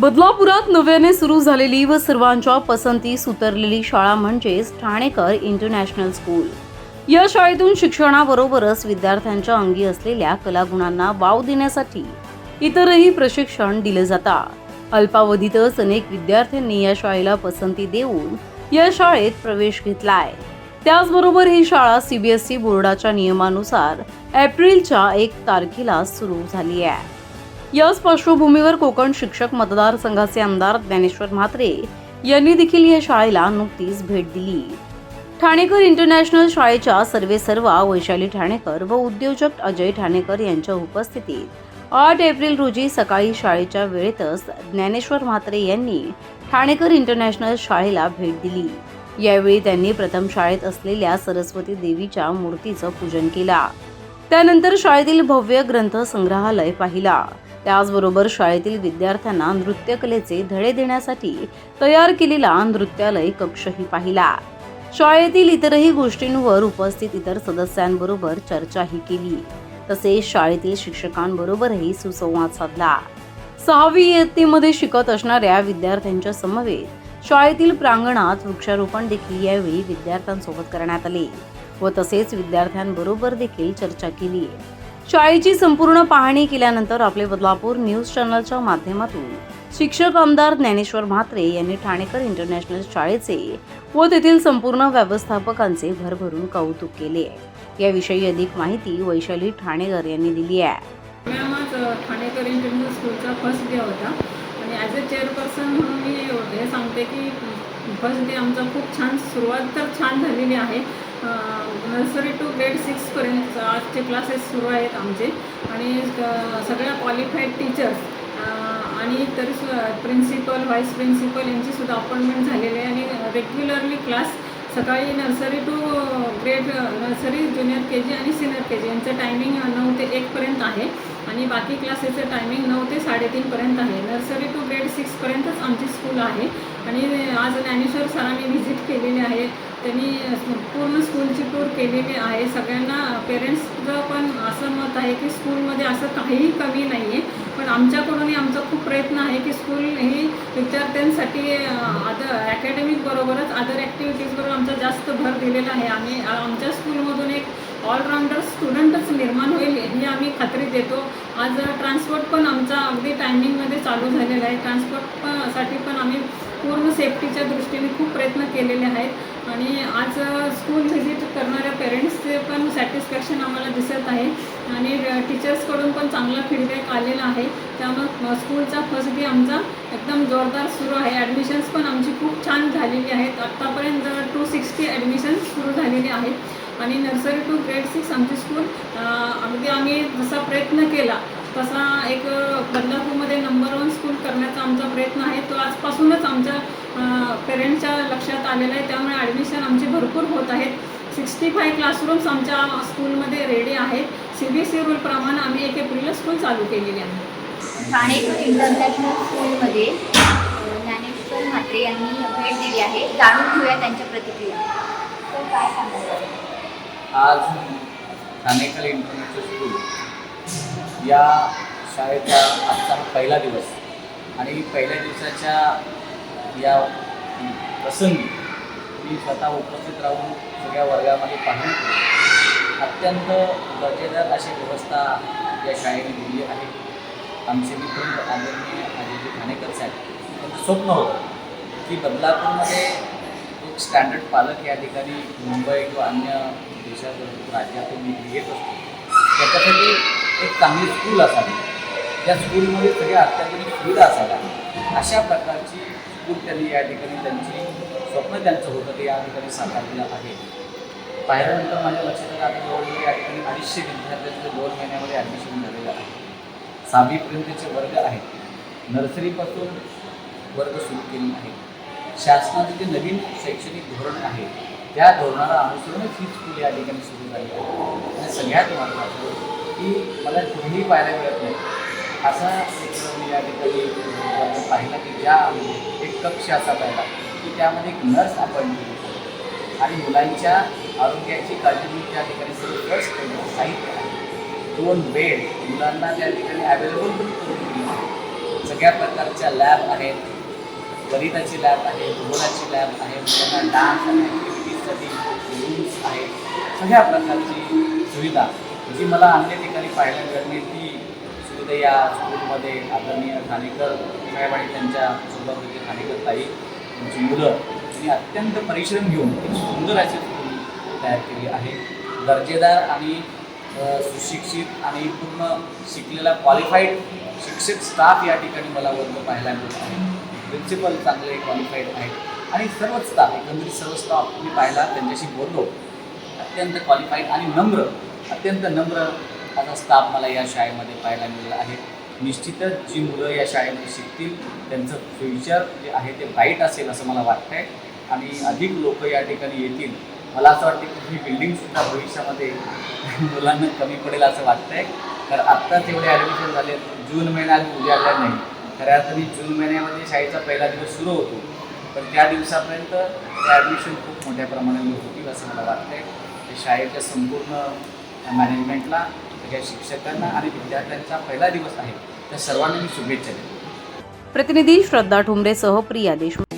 बदलापुरात नव्याने सुरू झालेली व सर्वांच्या पसंतीस उतरलेली शाळा म्हणजेच ठाणेकर इंटरनॅशनल स्कूल. या शाळेतून शिक्षणाबरोबरच विद्यार्थ्यांच्या अंगी असलेल्या कलागुणांना वाव देण्यासाठी इतरही प्रशिक्षण दिले जातात. अल्पावधीतच अनेक विद्यार्थ्यांनी या शाळेला पसंती देऊन या शाळेत प्रवेश घेतलाय. त्याचबरोबर ही शाळा सीबीएसई बोर्डाच्या नियमानुसार एप्रिलच्या एक तारखेला सुरू झाली आहे. याच पार्श्वभूमीवर कोकण शिक्षक मतदारसंघाचे आमदार ज्ञानेश्वर म्हात्रे यांनी देखील या शाळेला नुकतीच भेट दिली. ठाणेकर इंटरनॅशनल शाळेच्या सर्वेसर्वा वैशाली ठाणेकर व उद्योजक अजय ठाणेकर यांच्या उपस्थितीत आठ एप्रिल रोजी सकाळी शाळेच्या वेळेतच ज्ञानेश्वर म्हात्रे यांनी ठाणेकर इंटरनॅशनल शाळेला भेट दिली. यावेळी त्यांनी प्रथम शाळेत असलेल्या सरस्वती देवीच्या मूर्तीचं पूजन केला. त्यानंतर शाळेतील भव्य ग्रंथ संग्रहालय पाहिला. त्याचबरोबर शाळेतील विद्यार्थ्यांना नृत्यकलेचे धडे देण्यासाठी तयार केलेला नृत्यालय कक्षही पाहिला. शाळेतील इतरही गोष्टींवर उपस्थित इतर सदस्यांबरोबर चर्चाही केली. तसेच शाळेतील शिक्षकांबरोबरही सुसंवाद साधला. सहावी इयत्तेमध्ये शिकत असणाऱ्या विद्यार्थ्यांच्या समवेत शाळेतील प्रांगणात वृक्षारोपण देखील यावेळी विद्यार्थ्यांसोबत करण्यात आले व तसेच विद्यार्थ्यांबरोबर देखील चर्चा केली. शाळेची संपूर्ण पाहणी केल्यानंतर आपले बदलापूर न्यूज चॅनलच्या माध्यमातून शिक्षक आमदार ज्ञानेश्वर म्हात्रे यांनी ठाणेकर इंटरनॅशनल शाळेचे व तेथील संपूर्ण व्यवस्थापकांचे भरभरून कौतुक केले याविषयी अधिक माहिती वैशाली ठाणेकर यांनी दिली आहे. मॅम आज ठाणेकर इंटरनॅशनल स्कूलचा फर्स्ट डे होता. आणि ॲज अ चेअरपर्सन म्हणून मी हे सांगते की फर्स्ट डे आमचा खूप छान सुरुवात तर छान झालेली आहे. नर्सरी टू ग्रेड सिक्सपर्यंत आजचे क्लासेस सुरू आहेत आमचे. आणि सगळ्या क्वालिफाईड टीचर्स आणि तरी प्रिन्सिपल व्हाईस प्रिन्सिपल यांचीसुद्धा अपॉइंटमेंट झालेली आहे. आणि रेग्युलरली क्लास सकाळी nursery to grade nursery junior K G आणि सिनियर के जी यांचं टायमिंग नऊ ते एकपर्यंत आहे. आणि बाकी क्लासेसचं टायमिंग नऊ ते साडेतीनपर्यंत आहे. नर्सरी टू ग्रेड सिक्सपर्यंतच आमची स्कूल आहे. आणि आज ज्ञानेश्वर सरांनी व्हिजिट केलेली आहे. त्यांनी पूर्ण स्कूलची टूर केलेली आहे. सगळ्यांना पेरेंट्सचं पण असं मत आहे की स्कूलमध्ये असं काहीही कमी नाही आहे पण आमच्याकडूनही आमचा खूप प्रयत्न आहे की स्कूल ही विद्यार्थ्यांसाठी अदर अकॅडमिक बरोबरच अदर ॲक्टिव्हिटीजबरोबर आमचा जास्त भर दिलेला आहे. आम्ही आमच्या स्कूलमधून एक ऑलराऊंडर स्टुडंटच निर्माण होईल ही आम्ही खात्री देतो. आज ट्रान्सपोर्ट पण आमचा चालू झालेलं आहे. ट्रान्सपोर्ट पण साठी पण आम्ही पूर्ण सेफ्टीच्या दृष्टीने खूप प्रयत्न केलेले आहेत. आणि आज स्कूल व्हिजिट करणाऱ्या पेरेंट्सचे पण सॅटिस्फॅक्शन आम्हाला दिसत आहे. आणि टीचर्सकडून पण चांगला फीडबॅक आलेला आहे. त्यामुळं स्कूलचा फर्स्ट डे आमचा एकदम जोरदार सुरू आहे. ॲडमिशन्स पण आमची खूप छान झालेली आहेत. आत्तापर्यंत टू सिक्स्टी ॲडमिशन्स सुरू झालेले आहेत. आणि नर्सरी टू ग्रेड सिक्स आमची स्कूल अगदी आम्ही जसा प्रयत्न केला तसा एक बदलापूरमध्ये नंबर वन स्कूल करण्याचा आमचा प्रयत्न आहे. तो आजपासूनच आमच्या पेरेंट्सच्या लक्षात आलेला आहे. त्यामुळे ॲडमिशन आमचे भरपूर होत आहेत. सिक्स्टी फाय क्लासरूम्स आमच्या स्कूलमध्ये रेडी आहेत. सी बी एस ई रूलप्रमाणे आम्ही एक एप्रिलला स्कूल चालू केलेली आहे. ठाणेकर इंटरनॅशनल स्कूलमध्ये ज्ञानेश्वर म्हात्रे यांनी भेट दिली आहे. जाणून घेऊया त्यांच्या प्रतिक्रिया. तर काय सांगाल आज ठाणेकर इंटरनॅशनल स्कूल या शाळेचा आजचा पहिला दिवस आणि पहिल्या दिवसाच्या या प्रसंगी मी स्वतः उपस्थित राहून सगळ्या वर्गामध्ये पाहून अत्यंत दर्जेदार अशी व्यवस्था या शाळेने दिली आहे. आमचे मित्र आदरणीय अजयजी ठाणेकर साहेब त्यांचं स्वप्न होतं की बदलापूरमध्ये एक स्टँडर्ड पालक या ठिकाणी मुंबई किंवा अन्य देशात राज्यातून मी येत असतो. त्याच्यासाठी एक चांगली स्कूल असावी. त्या स्कूलमध्ये सगळ्या अत्याधुनिक सुविधा असाव्या. अशा प्रकारची स्कूल त्यांनी या ठिकाणी त्यांची स्वप्न त्यांचं होतं ते या ठिकाणी साकारलेलं आहे. पाहिल्यानंतर माझ्या लक्षात आलं आता जवळजवळ या ठिकाणी अडीचशे विद्यार्थ्यांचं दोन महिन्यामध्ये ॲडमिशन झालेलं आहे. सहावीपर्यंतचे वर्ग आहेत. नर्सरीपासून वर्ग सुरू केले आहेत. शासनाचं जे नवीन शैक्षणिक धोरण आहे त्या धोरणाला अनुसरूनच ही स्कूल या ठिकाणी सुरू झाली आहे. आणि सगळ्यात महत्त्वाचं की मला कुठेही पाहायला मिळत नाही. असा मी या ठिकाणी पाहिलं पाहिला की ज्या एक कक्ष असा पाहिला की त्यामध्ये एक नर्स आपण आणि मुलांच्या आरोग्याची काळजी घेऊन त्या ठिकाणी सगळं नर्स ठेवलं साहित्य आहे. दोन बेड मुलांना त्या ठिकाणी अवेलेबल पण करून दिली सगळ्या प्रकारच्या लॅब आहेत. गणिताची लॅब आहे भूगोलाची लॅब आहे मुलांना डान्स आणि ॲक्टिव्हिटीजसाठी रूम्स आहेत. सगळ्या प्रकारची सुविधा जी मला अन्य ठिकाणी पाहायला मिळाली ती सुविधा या स्कूलमध्ये आदरणीय ठाणेकर साहेब आणि त्यांच्यासोबत होते ठाणेकर ताई त्यांची मुलं. त्यांनी अत्यंत परिश्रम घेऊन एक सुंदर अशी स्कूल तयार केली आहे. दर्जेदार आणि सुशिक्षित आणि पूर्ण शिकलेला क्वालिफाईड शिक्षक स्टाफ या ठिकाणी मला वर्ग पाहायला मिळत आहे. प्रिन्सिपल चांगले क्वालिफाईड आहेत. आणि सर्वच स्टाफ एकंदरीत सर्व स्टाफ मी पाहिला त्यांच्याशी बोललो. अत्यंत क्वालिफाईड आणि नम्र अत्यंत नम्र असा स्टाफ मला या शाळेमध्ये पाहायला मिळाला आहे. निश्चितच जी मुलं या शाळेमध्ये शिकतील त्यांचं फ्युचर जे आहे ते ब्राईट असेल असं मला वाटतं आहे आणि अधिक लोक या ठिकाणी येतील मला असं वाटतं की ही बिल्डिंगसुद्धा भविष्यामध्ये मुलांना कमी पडेल असं वाटतं आहे तर आत्ताच एवढे ॲडमिशन झाले जून महिना अजून उजाडला नाही. खऱ्या अर्थाने जून महिन्यामध्ये शाळेचा पहिला दिवस सुरू होतो. पण त्या दिवसापर्यंत ते ॲडमिशन खूप मोठ्या प्रमाणात होतील असं मला वाटतं आहे शाळेच्या संपूर्ण मॅनेजमेंटला सगळ्या शिक्षकांना आणि विद्यार्थ्यांचा पहिला दिवस आहे. त्या सर्वांना मी शुभेच्छा देतो. प्रतिनिधी श्रद्धा ठुमरेसह प्रिया देशमुख.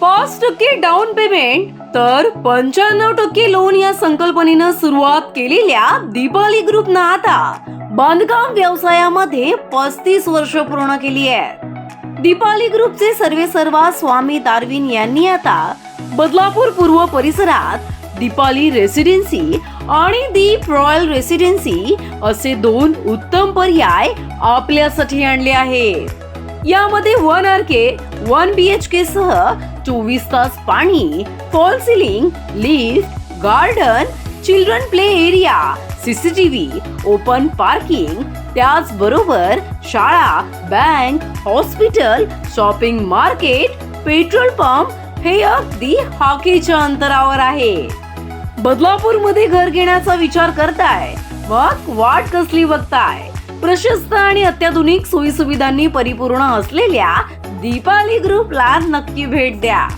पाच टक्के डाऊन पेमेंट तर पंच्याण्णव टक्के लोन या संकल्पनेनं सुरुवात केलेल्या दीपाली ग्रुपनं आता बांधकाम व्यवसायामध्ये पस्तीस वर्ष पूर्ण केली आहेत. दीपाली ग्रुपचे सर्वे सर्वा स्वामी दारविन यांनी आता बदलापूर पूर्व परिसरात दीपाली रेसिडेन्सी आणि दीप रॉयल रेसिडेन्सी असे दोन उत्तम पर्याय आपल्यासाठी आणले आहेत. यामध्ये one R K one B H K सह चोवीस तास पाणी fall ceiling lift garden children play area CCTV open parking त्याचबरोबर शाळा bank hospital shopping market petrol pump हे अगदी हाकेच्या अंतरावर आहे. बदलापूरमध्ये घर घेण्याचा विचार करताय. मग वाट कसली बघताय? प्रशस्त आणि अत्याधुनिक सोयी सुविधांनी परिपूर्ण असलेल्या दीपाली ग्रुपला नक्की भेट द्या.